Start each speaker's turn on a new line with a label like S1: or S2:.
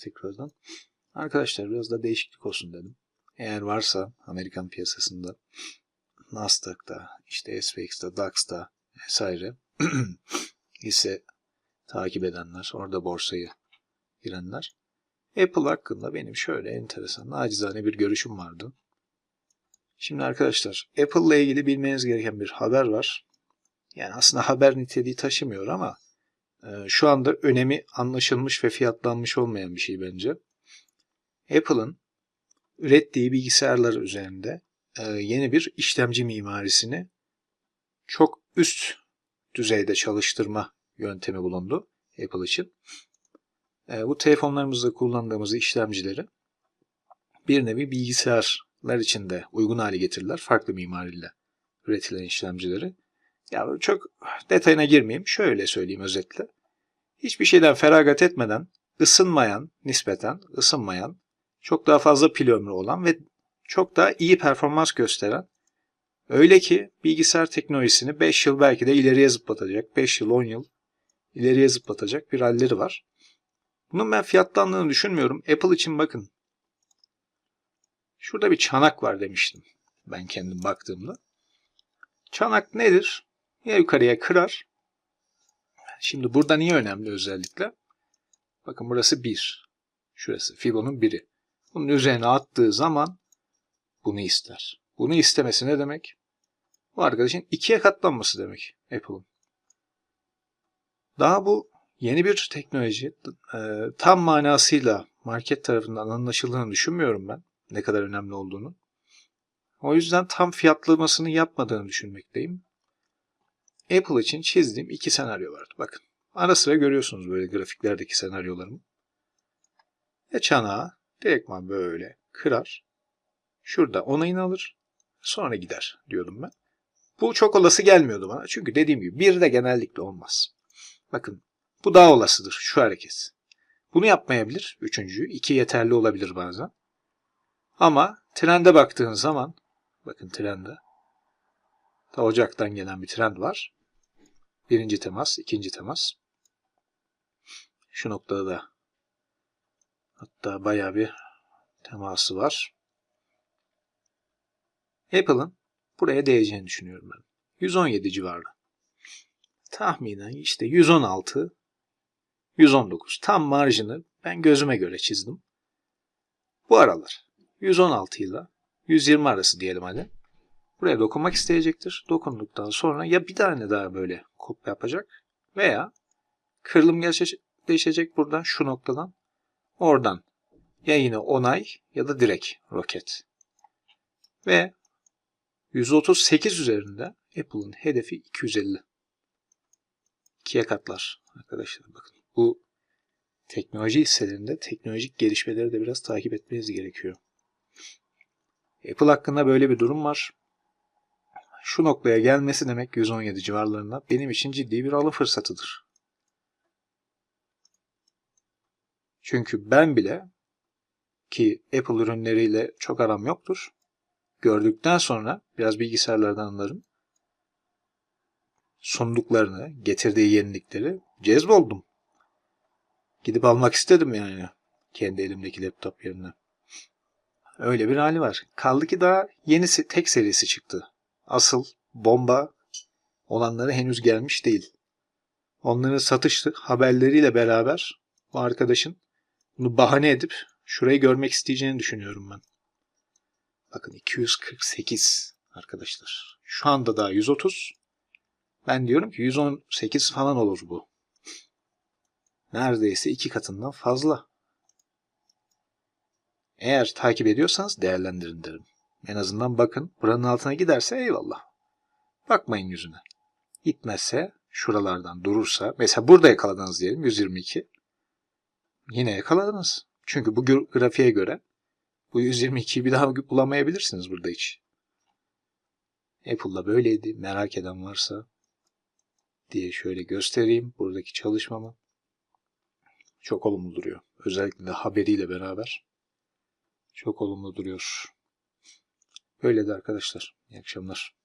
S1: Tekrardan. Arkadaşlar biraz da değişiklik olsun dedim. Eğer varsa Amerikan piyasasında Nasdaq'ta, işte SPX'ta, DAX'ta vesaire ise takip edenler, orada borsayı girenler. Apple hakkında benim şöyle enteresan, nacizane bir görüşüm vardı. Şimdi arkadaşlar, Apple ile ilgili bilmeniz gereken bir haber var. Yani aslında haber niteliği taşımıyor ama şu anda önemi anlaşılmış ve fiyatlanmış olmayan bir şey bence. Apple'ın ürettiği bilgisayarlar üzerinde e, yeni bir işlemci mimarisini çok üst düzeyde çalıştırma yöntemi bulundu Apple için. E, bu telefonlarımızda kullandığımız işlemcileri bir nevi bilgisayarlar içinde uygun hale getirirler. Farklı mimariyle üretilen işlemcileri. Ya çok detayına girmeyeyim. Şöyle söyleyeyim özetle. Hiçbir şeyden feragat etmeden ısınmayan, nispeten ısınmayan, çok daha fazla pil ömrü olan ve çok daha iyi performans gösteren öyle ki bilgisayar teknolojisini 5 yıl belki de ileriye zıplatacak, 5 yıl 10 yıl ileriye zıplatacak bir halleri var. Bunun ben fiyatlandığını düşünmüyorum. Apple için bakın. Şurada bir çanak var demiştim. Ben kendim baktığımda. Çanak nedir? Ya yukarıya kırar. Şimdi burada niye önemli özellikle? Bakın burası 1. Şurası Fibo'nun 1'i. Bunun üzerine attığı zaman bunu ister. Bunu istemesi ne demek? Bu arkadaşın ikiye katlanması demek Apple'ın. Daha bu yeni bir teknoloji e, tam manasıyla market tarafından anlaşıldığını düşünmüyorum ben. Ne kadar önemli olduğunu. O yüzden tam fiyatlamasını yapmadığını düşünmekteyim. Apple için çizdiğim iki senaryo vardı. Bakın. Ara sıra görüyorsunuz böyle grafiklerdeki senaryolarımı. Ya çanağı direktman böyle kırar. Şurada onayını alır. Sonra gider diyordum ben. Bu çok olası gelmiyordu bana. Çünkü dediğim gibi bir de genellikle olmaz. Bakın bu daha olasıdır şu hareket. Bunu yapmayabilir üçüncüyü. iki yeterli olabilir bazen. Ama trende baktığın zaman bakın trende ta Ocak'tan gelen bir trend var. Birinci temas, ikinci temas. Şu noktada da hatta bayağı bir teması var. Apple'ın buraya değeceğini düşünüyorum ben. 117 civarı. Tahminen işte 116, 119 tam marjını ben gözüme göre çizdim. Bu aralar 116 ile 120 arası diyelim hadi. Buraya dokunmak isteyecektir. Dokunduktan sonra ya bir tane daha böyle kop yapacak veya kırılım gerçekleşecek buradan şu noktadan oradan ya yine onay ya da direkt roket. Ve 138 üzerinde Apple'ın hedefi 250. İkiye katlar arkadaşlar bakın. Bu teknoloji hisselerinde teknolojik gelişmeleri de biraz takip etmeniz gerekiyor. Apple hakkında böyle bir durum var. Şu noktaya gelmesi demek 117 civarlarında benim için ciddi bir alım fırsatıdır. Çünkü ben bile ki Apple ürünleriyle çok aram yoktur. Gördükten sonra biraz bilgisayarlardan anlarım. Sunduklarını, getirdiği yenilikleri cezboldum. Gidip almak istedim yani. Kendi elimdeki laptop yerine. Öyle bir hali var. Kaldı ki daha yenisi tek serisi çıktı. Asıl bomba olanları henüz gelmiş değil. Onların satış haberleriyle beraber bu arkadaşın bunu bahane edip şurayı görmek isteyeceğini düşünüyorum ben. Bakın 248 arkadaşlar. Şu anda daha 130. Ben diyorum ki 118 falan olur bu. Neredeyse iki katından fazla. Eğer takip ediyorsanız değerlendirin derim. En azından bakın. Buranın altına giderse eyvallah. Bakmayın yüzüne. Gitmezse şuralardan durursa mesela burada yakaladınız diyelim 122. Yine yakaladınız. Çünkü bu grafiğe göre bu 122'yi bir daha bulamayabilirsiniz burada hiç. Apple'da böyleydi. Merak eden varsa diye şöyle göstereyim buradaki çalışmamı. Çok olumlu duruyor. Özellikle de haberiyle beraber çok olumlu duruyor. Böyle de arkadaşlar. İyi akşamlar.